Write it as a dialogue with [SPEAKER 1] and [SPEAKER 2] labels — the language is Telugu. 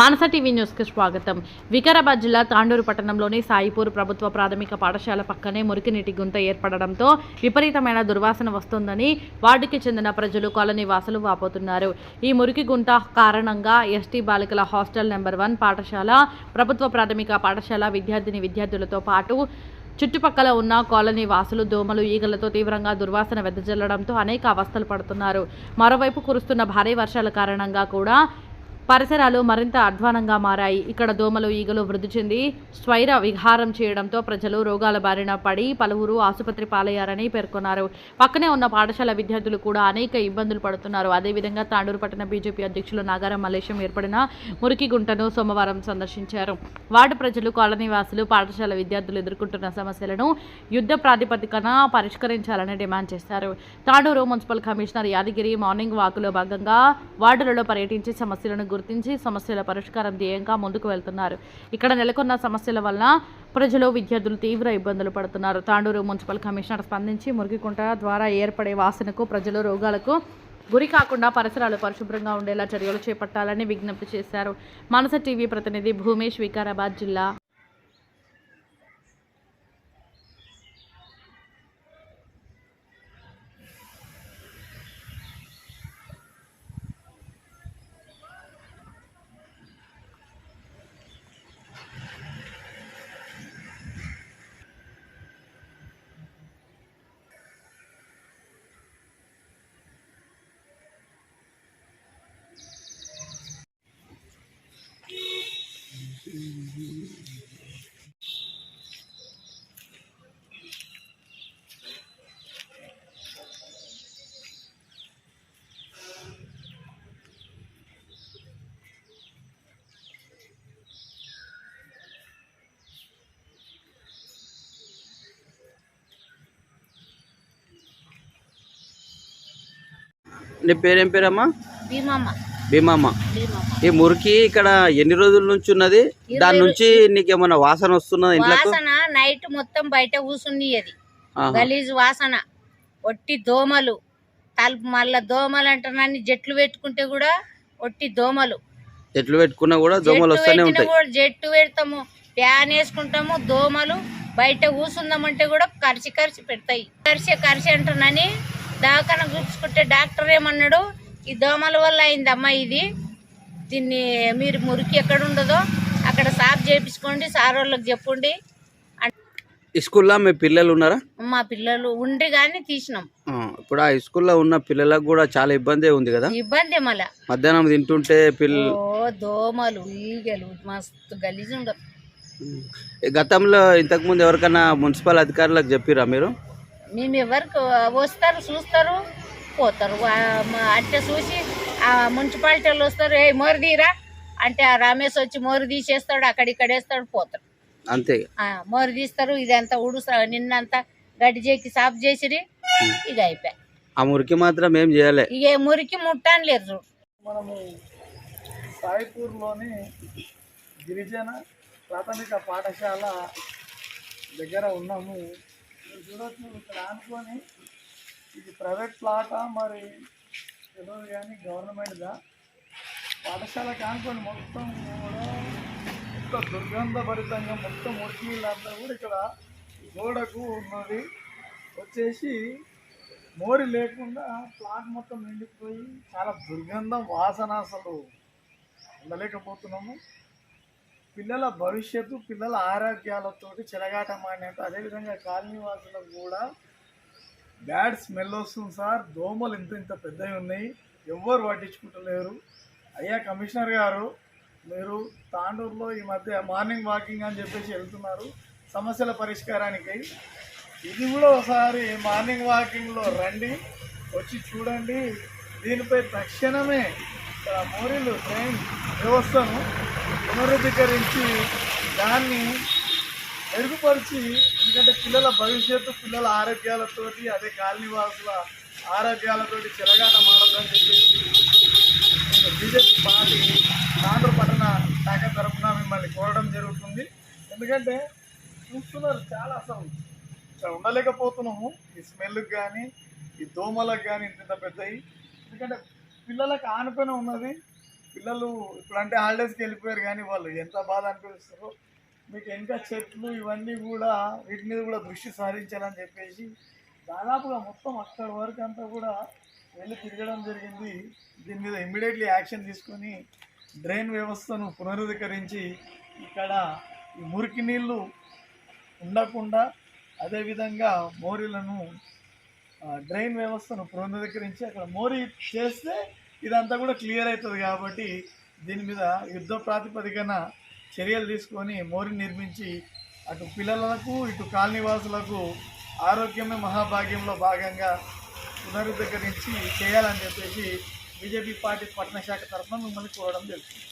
[SPEAKER 1] మానస టీవీ న్యూస్కి స్వాగతం. వికారాబాద్ జిల్లా తాండూరు పట్టణంలోని సాయిపూర్ ప్రభుత్వ ప్రాథమిక పాఠశాల పక్కనే మురికి నీటి గుంత ఏర్పడడంతో విపరీతమైన దుర్వాసన వస్తోందని వార్డుకి చెందిన ప్రజలు కాలనీ వాసులు వాపోతున్నారు. ఈ మురికి గుంట కారణంగా ఎస్టీ బాలికల హాస్టల్ నెంబర్ వన్ పాఠశాల ప్రభుత్వ ప్రాథమిక పాఠశాల విద్యార్థిని విద్యార్థులతో పాటు చుట్టుపక్కల ఉన్న కాలనీ వాసులు దోమలు ఈగలతో తీవ్రంగా దుర్వాసన వెదజల్లడంతో అనేక అవస్థలు పడుతున్నారు. మరోవైపు కురుస్తున్న భారీ వర్షాల కారణంగా కూడా పరిసరాలు మరింత అధ్వానంగా మారాయి. ఇక్కడ దోమలు ఈగలు వృద్ధి చెంది స్వైర విహారం చేయడంతో ప్రజలు రోగాల బారిన పడి పలువురు ఆసుపత్రి పాలయ్యారని పేర్కొన్నారు. పక్కనే ఉన్న పాఠశాల విద్యార్థులు కూడా అనేక ఇబ్బందులు పడుతున్నారు. అదేవిధంగా తాండూరు పట్టణ బీజేపీ అధ్యక్షులు నాగారం మలేశం ఏర్పడిన మురికి గుంటను సోమవారం సందర్శించారు. వార్డు ప్రజలు కాలనీవాసులు పాఠశాల విద్యార్థులు ఎదుర్కొంటున్న సమస్యలను యుద్ధ ప్రాతిపదికన పరిష్కరించాలని డిమాండ్ చేశారు. Tandur municipal commissioner Yadagiri morning వాకులో భాగంగా వార్డులలో పర్యటించి సమస్యలను గుర్తించి సమస్యల పరిష్కారం ధ్యేయంగా ముందుకు వెళ్తున్నారు. ఇక్కడ నెలకొన్న సమస్యల వల్ల ప్రజలు విద్యార్థులు తీవ్ర ఇబ్బందులు పడుతున్నారు. తాండూరు మున్సిపల్ కమిషనర్ స్పందించి మురికికుంట ద్వారా ఏర్పడే వాసనకు ప్రజలు రోగాలకు గురి కాకుండా పరిసరాలు పరిశుభ్రంగా ఉండేలా చర్యలు చేపట్టాలని విజ్ఞప్తి చేశారు. మనస టీవీ ప్రతినిధి భూమేష్ వికారాబాద్ జిల్లా
[SPEAKER 2] నీ పేరేం పేరమ్మా?
[SPEAKER 3] భీమమ్మ.
[SPEAKER 2] ఈ మురికి ఇక్కడ ఎన్ని రోజుల నుంచి ఉన్నది? దాని నుంచి నీకు ఏమైనా వాసన వస్తున్నదా
[SPEAKER 3] వాసన నైట్ మొత్తం బయట కూసున్నది
[SPEAKER 2] ఆహా.
[SPEAKER 3] గలీజ్ వాసన. ఒట్టి దోమలు. తలుపు మళ్ళా దోమలు అంటున్నాన్ని జట్లు పెట్టుకుంటే కూడా ఒట్టి దోమలు.
[SPEAKER 2] చెట్లు పెట్టుకున్నా కూడా దోమలు
[SPEAKER 3] జట్టు
[SPEAKER 2] వస్తూనే
[SPEAKER 3] పెట్టినా
[SPEAKER 2] ఉంటాయి.
[SPEAKER 3] కూడా జట్టు పెడతాము. ఫ్యాన్ వేసుకుంటాము దోమలు. బయట కూసుందామంటే కూడా కరిచి కరిచి పెడతాయి. కరిచి కరిచి అంటున్నాని దవాఖాన చూపించుకుంటే డాక్టర్ ఏమన్నాడు? ఈ దోమల వల్ల అయిందమ్మా ఇది. దీన్ని మీరు మురికి ఎక్కడ ఉండదో అక్కడ సాఫ్ చేయించుకోండి సార్ వాళ్ళకి చెప్పండి.
[SPEAKER 2] స్కూల్లో మీ పిల్లలు ఉన్నారా?
[SPEAKER 3] మా పిల్లలు ఉండి కానీ తీసినాం.
[SPEAKER 2] ఇప్పుడు ఆ స్కూల్లో ఉన్న పిల్లలకు కూడా చాలా ఇబ్బంది ఉంది కదా?
[SPEAKER 3] ఇబ్బంది మళ్ళా.
[SPEAKER 2] మధ్యాహ్నం తింటుంటే పిల్ల
[SPEAKER 3] ఓ దోమలు ఈగలు మస్తు గలీజ్ ఉండవు
[SPEAKER 2] గతంలో ఇంతకు ముందు ఎవరికైనా మున్సిపల్ అధికారులకు చెప్పిరా మీరు?
[SPEAKER 3] మేము ఎవరికి వస్తారు చూస్తారు పోతారు. అంటే చూసి ఆ మున్సిపాలిటీ వాళ్ళు వస్తారు ఏ మోరు తీరా. అంటే ఆ రమేష్ వచ్చి మోరు తీసేస్తాడు అక్కడిక్కడ వేస్తాడు పోతాడు
[SPEAKER 2] అంతే.
[SPEAKER 3] ఆ, మోరు తీస్తారు ఇదంతా ఉడుస్తా నిన్నంతా గడ్డి చేకి సాఫ్ చేసిరి ఇక అయిపోయి.
[SPEAKER 2] ఆ మురికి మాత్రం ఏం చేయాలి.
[SPEAKER 3] ఇక మురికి ముట్టాను లేరు చూడు.
[SPEAKER 4] మనము సాయిపూర్లోని గిరిజన ప్రాథమిక పాఠశాల దగ్గర ఉన్నాము. చూడొచ్చు. ఇక్కడ అనుకొని ఇది ప్రైవేట్ ప్లాటా మరి తెలియదు కానీ గవర్నమెంట్దా? పాఠశాల ఆనుకొని మొత్తం కూడా ఇంత దుర్గంధభరితంగా మొత్తం మురికిళ్ళంతా కూడా ఇక్కడ గోడకు ఉన్నది. వచ్చేసి మోరి లేకుండా ప్లాట్ మొత్తం నిండిపోయి చాలా దుర్గంధం వాసన అసలు ఉండలేకపోతున్నాము. పిల్లల భవిష్యత్తు పిల్లల ఆరోగ్యాలతోటి చెలగాటమాడినట్టు అదేవిధంగా కాలనీ వాసులకు కూడా బ్యాడ్ స్మెల్ వస్తుంది సార్. దోమలు ఇంత ఇంత పెద్దవి ఉన్నాయి. ఎవ్వరు పట్టించుకుంటలేరు. అయ్యా కమిషనర్ గారు మీరు తాండూరులో ఈ మధ్య మార్నింగ్ వాకింగ్ అని చెప్పేసి వెళ్తున్నారు. సమస్యల పరిష్కారానికి ఇది కూడా ఒకసారి మార్నింగ్ వాకింగ్లో రండి వచ్చి చూడండి. దీనిపై తక్షణమే మోరీలు ట్రైన్ వ్యవస్థను పునరుద్ధీకరించి దాన్ని మెరుగుపరిచి ఎందుకంటే పిల్లల భవిష్యత్తు పిల్లల ఆరోగ్యాలతోటి అదే కాలనీ వాసుల ఆరోగ్యాలతోటి చెలగాట మాడదని చెప్పేసి బీజేపీ పార్టీ ఆంధ్ర పట్టణ శాఖ తరఫున మిమ్మల్ని కోరడం జరుగుతుంది. ఎందుకంటే చూస్తున్నారు చాలా అసలు. ఇక్కడ ఉండలేకపోతున్నాము. ఈ స్మెల్కి కానీ ఈ దోమలకు కానీ ఇంత పెద్దవి ఎందుకంటే పిల్లలకు ఆనుకొని ఉన్నది. పిల్లలు ఇప్పుడంటే హాలిడేస్కి వెళ్ళిపోయారు కానీ వాళ్ళు ఎంత బాధ అనిపిస్తారో మీకు ఇంకా చెట్లు ఇవన్నీ కూడా వీటి మీద కూడా దృష్టి సారించాలని చెప్పేసి దాదాపుగా మొత్తం అక్కడ వరకు అంతా కూడా వెళ్ళి తిరగడం జరిగింది. దీని మీద ఇమ్మీడియట్లీ యాక్షన్ తీసుకొని డ్రైన్ వ్యవస్థను పునరుద్ధరించి ఇక్కడ ఈ మురికి నీళ్ళు ఉండకుండా అదేవిధంగా మోరీలను డ్రైన్ వ్యవస్థను పునరుద్ధరించి అక్కడ మోరీ చేస్తే ఇదంతా కూడా క్లియర్ అవుతుంది కాబట్టి దీని మీద యుద్ధ ప్రాతిపదికన చర్యలు తీసుకొని మోరి నిర్మించి అటు పిల్లలకు ఇటు కాలనీవాసులకు ఆరోగ్యమే మహాభాగ్యంలో భాగంగా పునరుద్ధరించి చేయాలని చెప్పేసి బీజేపీ పార్టీ పట్టణ శాఖ తరఫున మిమ్మల్ని కోరడం జరుగుతుంది.